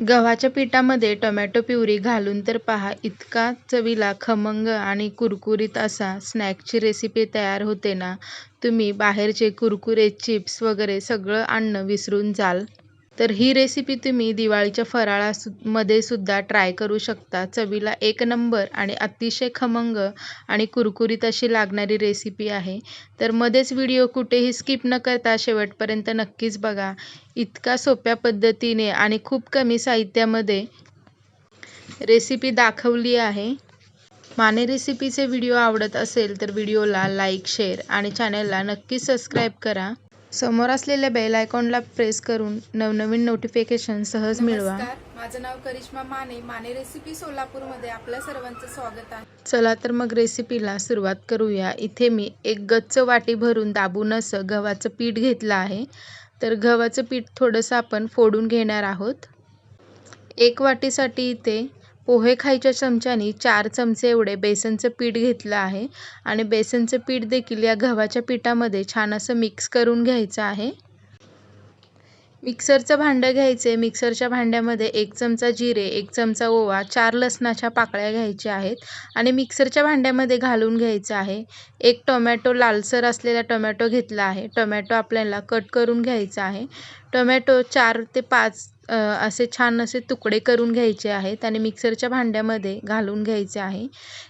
गव्हाच्या पिठामध्ये tomato puree घालून तर पहा इतका चवीला खमंग आणि कुरकुरीत असा स्नॅकची रेसिपी तयार होते ना? तुम्ही बाहेरचे कुरकुरे चिप्स वगैरे सगळं आणणं विसरून जाल. तर ही रेसिपी तुम्ही दिवाळीच्या फराळामध्ये सुद्धा ट्राय करू शकता. चवीला एक नंबर आणि अतिशय खमंग आणि कुरकुरीत अशी लागणारी रेसिपी आहे. तर मध्येच व्हिडिओ कुठेही स्किप न करता शेवटपर्यंत नक्कीच बघा. इतका सोप्या पद्धतीने आणि खूप कमी साहित्यामध्ये रेसिपी दाखवली आहे. माने रेसिपीचे व्हिडिओ आवडत असेल तर व्हिडिओला लाईक शेअर आणि चॅनलला नक्की सबस्क्राईब करा. समोर असलेल्या बेल आयकॉनला प्रेस करून नवनवीन नोटिफिकेशन सहज मिळवा. माझं नाव करिश्मा माने. माने रेसिपी सोलापूरमध्ये आपल्या सर्वांचं स्वागत आहे. चला तर मग रेसिपीला सुरुवात करूया. इथे मी एक गच्च वाटी भरून दाबून असं गव्हाचं पीठ घेतलं आहे. तर गव्हाचं पीठ थोडंसं आपण फोडून घेणार आहोत. एक वाटीसाठी इथे पोहे खायच्या चमच्यानी चार चमचे एवढे बेसनचं पीठ घेतलं आहे आणि बेसनचं पीठ देखील या गव्हाच्या पिठामध्ये छान असं मिक्स करून घ्यायचं आहे. मिक्सरचं भांडं घ्यायचे. मिक्सरच्या भांड्यामध्ये एक चमचा जिरे एक चमचा ओवा चार लसणाच्या पाकळ्या घ्यायच्या आहेत आणि मिक्सरच्या भांड्यामध्ये घालून घ्यायचं आहे. एक टोमॅटो लालसर असलेला टोमॅटो घेतला आहे. टोमॅटो आपल्याला कट करून घ्यायचा आहे. टोमॅटो चार ते पाच असे छान असे तुकडे करून घ्यायचे आहेत आणि मिक्सरच्या भांड्यामध्ये घालून घ्यायचे आहे.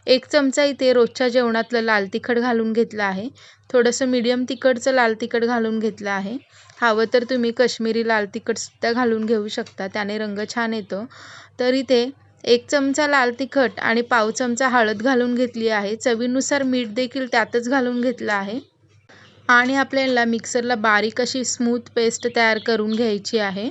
एक चमचा इथे रोजच्या जेवणातलं लाल तिखट घालून घेतलं आहे. थोडंसं मीडियम तिखटचं लाल तिखट घालून घेतलं आहे. हवं तर तुम्ही कश्मीरी लाल तिखटसुद्धा घालून घेऊ शकता त्याने रंग छान येतो. तर इथे एक चमचा लाल तिखट आणि पाव चमचा हळद घालून घेतली आहे. चवीनुसार मीठ देखील त्यातच घालून घेतलं आहे. आणि आपल्याला मिक्सरला बारीक अशी स्मूथ पेस्ट तयार करून घ्यायची आहे.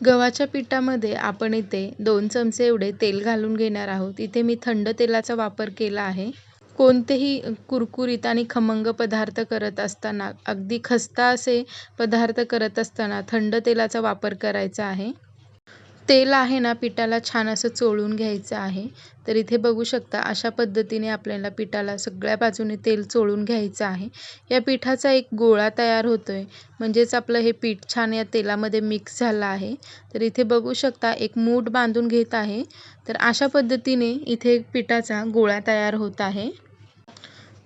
गव्हाच्या पिठामध्ये आपण इथे दोन चमचे एवढे तेल घालून घेणार आहोत. इथे मी थंड तेलाचा वापर केला आहे. कोणतेही कुरकुरीत आणि खमंग पदार्थ करत असताना अगदी खस्ता असे पदार्थ करत असताना थंड तेलाचा वापर करायचा आहे. तेल आहे ना पिठाला छान असं चोळून घ्यायचं आहे. तर इथे बघू शकता अशा पद्धतीने आपल्याला पिठाला सगळ्या बाजूने तेल चोळून घ्यायचं आहे. या पिठाचा एक गोळा तयार होतो आहे म्हणजेच आपलं हे पीठ छान या तेलामध्ये मिक्स झालं आहे. तर इथे बघू शकता एक मूठ बांधून घेत आहे. तर अशा पद्धतीने इथे पिठाचा गोळा तयार होत आहे.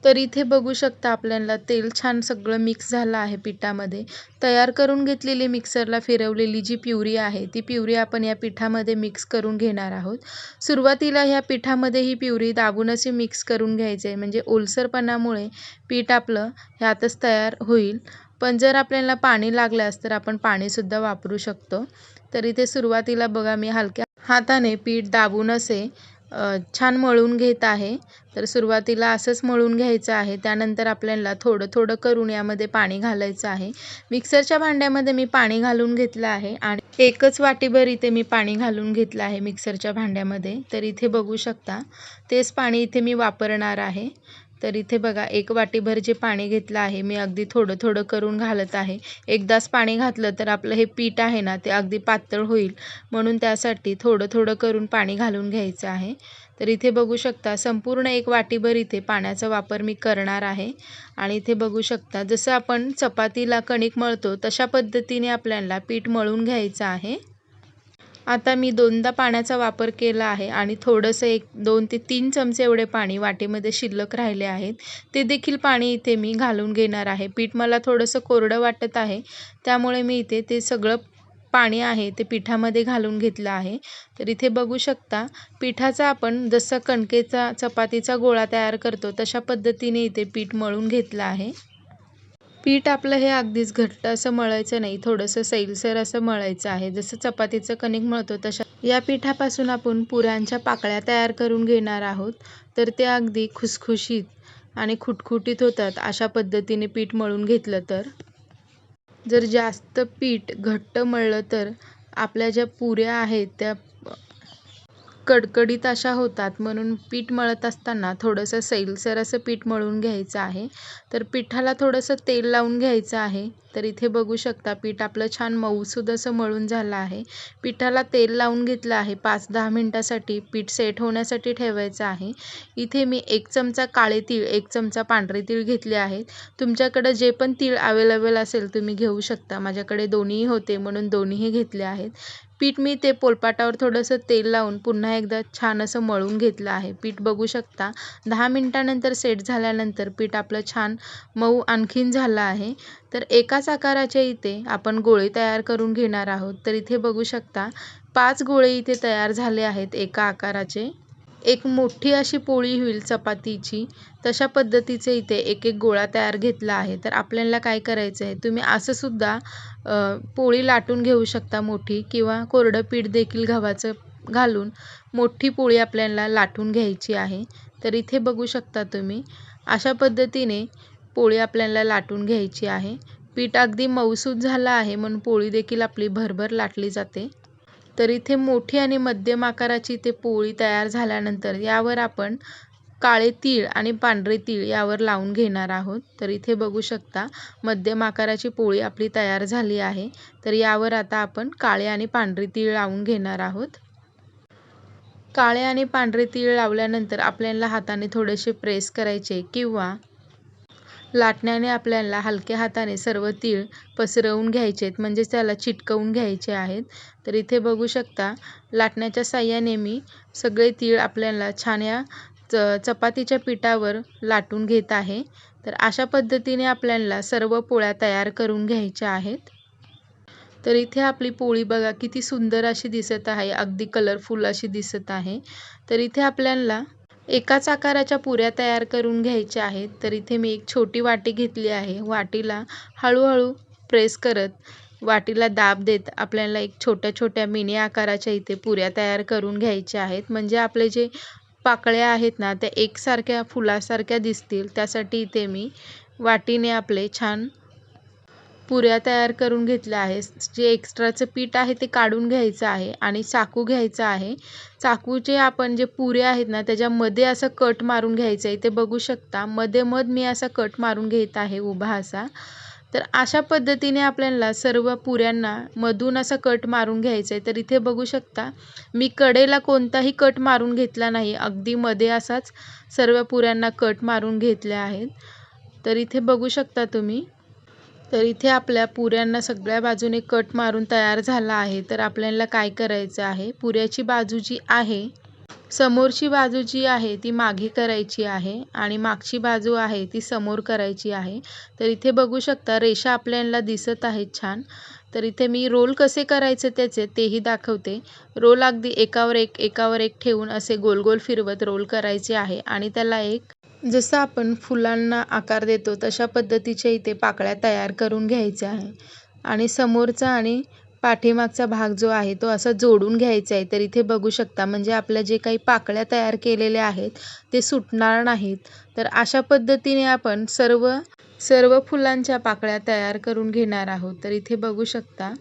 तर इथे बघू शकता आपल्याला तेल छान सगळं मिक्स झालं आहे पिठामध्ये. तयार करून घेतलेली मिक्सरला फिरवलेली जी प्युरी आहे ती प्युरी आपण या पिठामध्ये मिक्स करून घेणार आहोत. सुरुवातीला ह्या पिठामध्ये ही प्युरी दाबूनच मिक्स करून घ्यायचे आहे. म्हणजे ओलसरपणामुळे पीठ आपलं ह्यातच तयार होईल. पण जर आपल्याला पाणी लागल्यास तर आपण पाणीसुद्धा वापरू शकतो. तर इथे सुरुवातीला बघा मी हलक्या हाताने पीठ दाबून असे छान मळून घेत आहे. तर सुरुवातीला असंच मळून घ्यायचं आहे. त्यानंतर आपल्याला थोडं थोडं करून यामध्ये पाणी घालायचं आहे. मिक्सरच्या भांड्यामध्ये मी पाणी घालून घेतलं आहे आणि एकच वाटीभर इथे मी पाणी घालून घेतलं आहे मिक्सरच्या भांड्यामध्ये. तर इथे बघू शकता तेच पाणी इथे मी वापरणार आहे. तर इथे बघा एक वाटीभर जे पाणी घेतलं आहे मी अगदी थोडं थोडं करून घालत आहे. एकदाच पाणी घातलं तर आपलं हे पीठ आहे ना ते अगदी पातळ होईल. म्हणून त्यासाठी थोडं थोडं करून पाणी घालून घ्यायचं आहे. तर इथे बघू शकता संपूर्ण एक वाटीभर इथे पाण्याचा वापर मी करणार आहे. आणि इथे बघू शकता जसं आपण चपातीला कणिक मळतो तशा पद्धतीने आपल्याला पीठ मळून घ्यायचं आहे. आता मी दोनदा पाण्याचा वापर केला आहे आणि थोडंसं एक दोन ते तीन चमचे एवढे पाणी वाटीमध्ये शिल्लक राहिले आहेत. ते देखील पाणी इथे मी घालून घेणार आहे. पीठ मला थोडंसं कोरडं वाटत आहे. त्यामुळे मी इथे ते सगळं पाणी आहे ते पिठामध्ये घालून घेतलं आहे. तर इथे बघू शकता पिठाचा आपण जसं कणकेचा चपातीचा गोळा तयार करतो तशा पद्धतीने इथे पीठ मळून घेतलं आहे. पीठ आपलं हे अगदीच घट्ट असं मळायचं नाही. थोडंसं सैलसर असं मळायचं आहे. जसं चपातीचं कणिक मळतो तशा या पिठापासून आपण पुऱ्यांच्या पाकळ्या तयार करून घेणार आहोत. तर ते अगदी खुसखुशीत आणि खुटखुटीत होतात. अशा पद्धतीने पीठ मळून घेतलं तर. जर जास्त पीठ घट्ट मळलं तर आपल्या ज्या पुऱ्या आहेत त्या कडकडीत अशा होतात. म्हणून पीठ मळत असताना थोडंसं सैलसर असं पीठ मळून घ्यायचं आहे. तर पिठाला थोडंसं तेल लावून घ्यायचं आहे. तर इथे बघू शकता पीठ आपलं छान मऊसूद असं मळून झालं आहे. पिठाला तेल लावून घेतलं आहे. पाच दहा मिनटासाठी पीठ सेट होण्यासाठी ठेवायचं आहे. इथे मी एक चमचा काळे तीळ एक चमचा पांढरे तीळ घेतले आहेत. तुमच्याकडं जे पण तीळ अवेलेबल असेल तुम्ही घेऊ शकता. माझ्याकडे दोन्हीही होते म्हणून दोन्हीही घेतले आहेत. पीठ मी ते पोलपाटावर थोडंसं तेल लावून पुन्हा एकदा छान असं मळून घेतलं आहे. पीठ बघू शकता दहा मिनटानंतर सेट झाल्यानंतर पीठ आपलं छान मऊ आणखीन झालं आहे. तर एकाच आकाराच्या इथे आपण गोळे तयार करून घेणार आहोत. तर इथे बघू शकता पाच गोळे इथे तयार झाले आहेत एका आकाराचे. एक मोठी अशी पोळी होईल चपातीची. तशा पद्धतीचे इथे एक एक गोळा तयार घेतला आहे. तर आपल्याला काय करायचं आहे? तुम्ही असंसुद्धा पोळी लाटून घेऊ शकता मोठी किंवा कोरडं पीठ देखील गव्हाचं घालून मोठी पोळी आपल्याला लाटून घ्यायची आहे. तर इथे बघू शकता तुम्ही अशा पद्धतीने पोळी आपल्याला लाटून घ्यायची आहे. पीठ अगदी मऊसूद झालं आहे म्हणून पोळी देखील आपली भरभर लाटली जाते. तर इथे मोठी आणि मध्यम आकाराची ते पोळी तयार झाल्यानंतर यावर आपण काळे तीळ आणि पांढरे तीळ यावर लावून घेणार आहोत. तर इथे बघू शकता मध्यम आकाराची पोळी आपली तयार झाली आहे. तर यावर आता आपण काळे आणि पांढरे तीळ लावून घेणार आहोत. काळे आणि पांढरे तीळ लावल्यानंतर आपल्याला हाताने थोडेसे प्रेस करायचे किंवा लाटण्याने आपल्याला हलक्या हाताने सर्व तीळ पसरवून घ्यायचे आहेत. म्हणजेच त्याला चिटकवून घ्यायचे आहेत. तर इथे बघू शकता लाटण्याच्या साह्याने मी सगळे तीळ आपल्याला छान या च चपातीच्या पिठावर लाटून घेत आहे. तर अशा पद्धतीने आपल्याला सर्व पोळ्या तयार करून घ्यायच्या आहेत. तर इथे आपली पोळी बघा किती सुंदर अशी दिसत आहे. अगदी कलरफुल अशी दिसत आहे. तर इथे आपल्याला एकाच आकाराच्या पुऱ्या तयार करून घ्यायच्या आहेत तर इथे मी एक छोटी वाटी घेतली आहे. वाटीला हळूहळू प्रेस करत वाटीला दाब देत आपल्याला एक छोट्या छोट्या मिनी आकाराच्या इथे पुऱ्या तयार करून घ्यायच्या आहेत. म्हणजे आपले जे पाकळ्या आहेत ना त्या एकसारख्या फुलासारख्या दिसतील. त्यासाठी इथे मी वाटीने आपले छान पुऱ्या तयार करून घेतल्या आहे. जे एक्स्ट्राचं पीठ आहे ते काढून घ्यायचं आहे आणि चाकू घ्यायचा आहे. चाकूचे आपण जे पुऱ्या आहेत ना त्याच्यामध्ये असं कट मारून घ्यायचं आहे. ते बघू शकता मध्ये मध मी असा कट मारून घेत आहे उभा असा. तर अशा पद्धतीने आपल्याला सर्व पुऱ्यांना मधून असा कट मारून घ्यायचा आहे. तर इथे बघू शकता मी कडेला कोणताही कट मारून घेतला नाही. अगदी मध्ये असाच सर्व पुऱ्यांना कट मारून घेतल्या आहेत. तर इथे बघू शकता तुम्ही तर इथे आपल्या पुऱ्यांना सगळ्या बाजूने कट मारून तयार झाला आहे. तर आपल्याला काय करायचं आहे? पुऱ्याची बाजू जी आहे समोरची बाजू जी आहे ती मागे करायची आहे आणि मागची बाजू आहे ती समोर करायची आहे. तर इथे बघू शकता रेषा आपल्याला दिसत आहेत छान. तर इथे मी रोल कसे करायचे त्याचे तेही दाखवते. रोल अगदी एकावर एक एकावर एक ठेवून असे गोल गोल फिरवत रोल करायचे आहे आणि त्याला एक जसं आपण फुलांना आकार देतो तशा पद्धतीच्या इथे पाकळ्या तयार करून घ्यायच्या आहे. आणि समोरचा आणि पाठीमागचा भाग जो आहे तो असा जोडून घ्यायचा आहे. तर इथे बघू शकता म्हणजे आपल्या जे काही पाकळ्या तयार केलेल्या आहेत ते सुटणार नाहीत. तर अशा पद्धतीने आपण सर्व सर्व फुलांच्या पाकळ्या तयार करून घेणार आहोत. तर इथे बघू शकता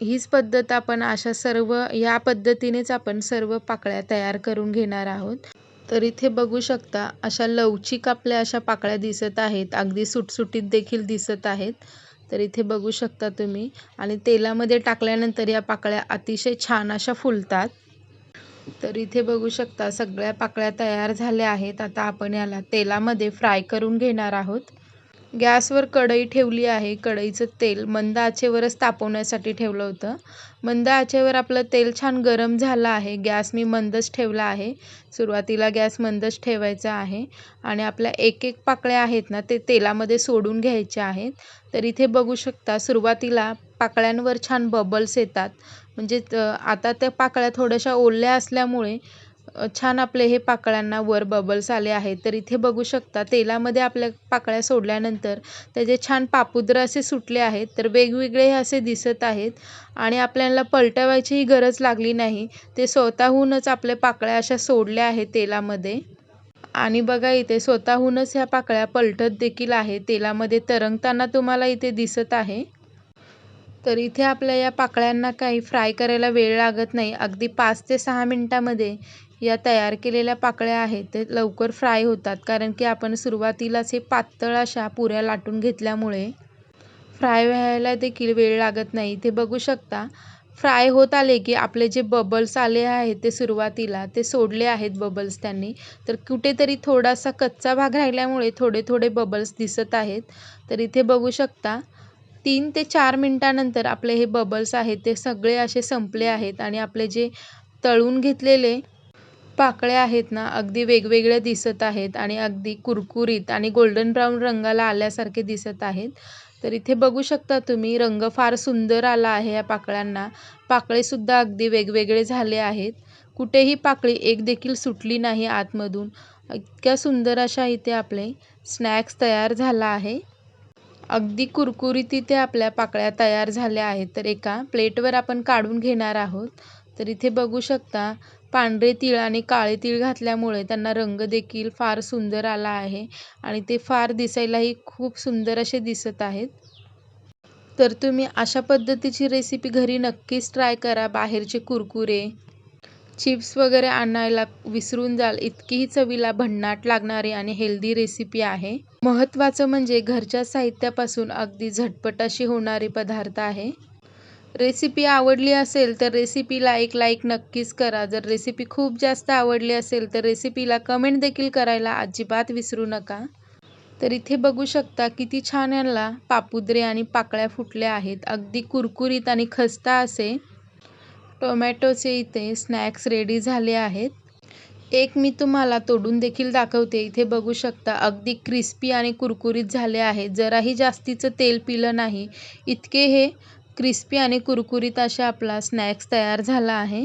हीच पद्धत आपण अशा सर्व या पद्धतीनेच आपण सर्व पाकळ्या तयार करून घेणार आहोत. तर इथे बघू शकता अशा लवचिक आपल्या अशा पाकळ्या दिसत आहेत. अगदी सुटसुटीत देखील दिसत आहेत. तर इथे बघू शकता तुम्ही. आणि तेलामध्ये टाकल्यानंतर या पाकळ्या अतिशय छान अशा फुलतात. तर इथे बघू शकता सगळ्या पाकळ्या तयार झाल्या आहेत. आता आपण याला तेलामध्ये फ्राय करून घेणार आहोत. गॅसवर कढई ठेवली आहे. कढईचं तेल मंद आचेवरच तापवण्यासाठी ठेवलं होतं. मंद आचेवर आपलं तेल छान गरम झालं आहे. गॅस मी मंदच ठेवला आहे. सुरुवातीला गॅस मंदच ठेवायचा आहे. आणि आपल्या एक एक पाकळ्या आहेत ना ते तेलामध्ये सोडून घ्यायच्या आहेत. तर इथे बघू शकता सुरुवातीला पाकळ्यांवर छान बबल्स येतात. म्हणजे आता त्या पाकळ्या थोड्याशा ओल्या असल्यामुळे छान आपले हे पाकळ्यांना वर बबल्स आले आहेत. तर इथे बघू शकता तेलामध्ये आपल्या पाकळ्या सोडल्यानंतर त्याचे छान पापुद्र असे सुटले आहेत. तर वेगवेगळे असे दिसत आहेत आणि आपल्याला पलटवायचीही गरज लागली नाही. ते स्वतःहूनच आपल्या पाकळ्या अशा सोडल्या आहेत तेलामध्ये. आणि बघा इथे स्वतःहूनच ह्या पाकळ्या पलटत देखील आहे. तेलामध्ये तरंगताना तुम्हाला इथे दिसत आहे. तर इथे आपल्या या पाकळ्यांना काही फ्राय करायला वेळ लागत नाही. अगदी पाच ते सहा मिनटामध्ये या तयार केलेल्या पाकळ्या आहेत. ते लवकर फ्राय होतात. कारण की आपण सुरुवातीलाच हे पातळ अशा पुऱ्या लाटून घेतल्यामुळे फ्राय व्हायला देखील वेळ लागत नाही. ते बघू शकता. फ्राय होत आले की आपले जे बबल्स आले आहेत ते सुरुवातीला ते सोडले आहेत बबल्स त्यांनी. तर कुठेतरी थोडासा कच्चा भाग राहिल्यामुळे थोडे थोडे बबल्स दिसत आहेत. तर इथे बघू शकता तीन ते चार मिनटानंतर आपले हे बबल्स आहेत ते सगळे असे संपले आहेत आणि आपले जे तळून घेतलेले पाकळ्या आहेत ना अगदी वेगवेगळ्या दिसत आहेत आणि अगदी कुरकुरीत आणि गोल्डन ब्राऊन रंगाला आल्यासारखे दिसत आहेत. तर इथे बघू शकता तुम्ही रंग फार सुंदर आला आहे या पाकळ्यांना. पाकळेसुद्धा अगदी वेगवेगळे झाले आहेत. कुठेही पाकळी एक देखील सुटली नाही आतमधून. इतक्या सुंदर अशा इथे आपले स्नॅक्स तयार झाला आहे. अगदी कुरकुरीत इथे आपल्या पाकळ्या तयार झाल्या आहेत. तर एका प्लेटवर आपण काढून घेणार आहोत. तर इथे बघू शकता पांढरे तीळ आणि काळे तीळ घातल्यामुळे त्यांना रंग देखील फार सुंदर आला आहे आणि ते फार दिसायलाही खूप सुंदर असे दिसत आहेत. तर तुम्ही अशा पद्धतीची रेसिपी घरी नक्कीच ट्राय करा बाहेरचे कुरकुरे. चिप्स वगैरे आणायला विसरून जाल इतकीही चवीला भन्नाट लागणारी आणि हेल्दी रेसिपी आहे. महत्त्वाचं म्हणजे घरच्या साहित्यापासून अगदी झटपट अशी होणारी पदार्थ आहे. रेसिपी आवडली असेल तर रेसिपीला एक लाईक नक्कीच करा. जर रेसिपी खूप जास्त आवडली असेल तर रेसिपीला कमेंट देखील करायला अजिबात विसरू नका. तर इथे बघू शकता किती छान यांना पापुद्रे आणि पाकळ्या फुटल्या आहेत. अगदी कुरकुरीत आणि खस्ता असे टोमॅटोचे इथे स्नॅक्स रेडी झाले आहेत. एक मी तुम्हाला तोडून देखील दाखवते. इथे बघू शकता अगदी क्रिस्पी आणि कुरकुरीत झाले आहे. जराही जास्तीचं तेल पिलं नाही. इतके हे क्रिस्पी आणि कुरकुरीत अशा आपला स्नॅक्स तयार झाला आहे.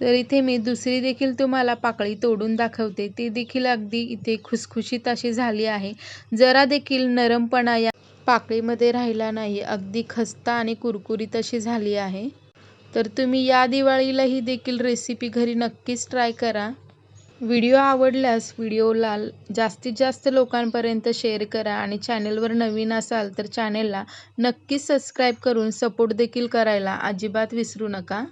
तर इथे मी दुसरी देखील तुम्हाला पाकळी तोडून दाखवते. ती देखील अगदी इथे खुसखुशीत अशी झाली आहे. जरा देखील नरमपणा या पाकळीमध्ये राहिला नाही. अगदी खस्ता आणि कुरकुरीत अशी झाली आहे. तर तुम्ही या दिवाळीला ही देखील रेसिपी घरी नक्कीच ट्राय करा. व्हिडिओ आवडल्यास व्हिडिओला जास्तीत जास्त लोकांपर्यंत शेअर करा आणि चॅनेलवर नवीन असाल तर चॅनेलला नक्कीच सबस्क्राईब करून सपोर्ट देखील करायला अजिबात विसरू नका.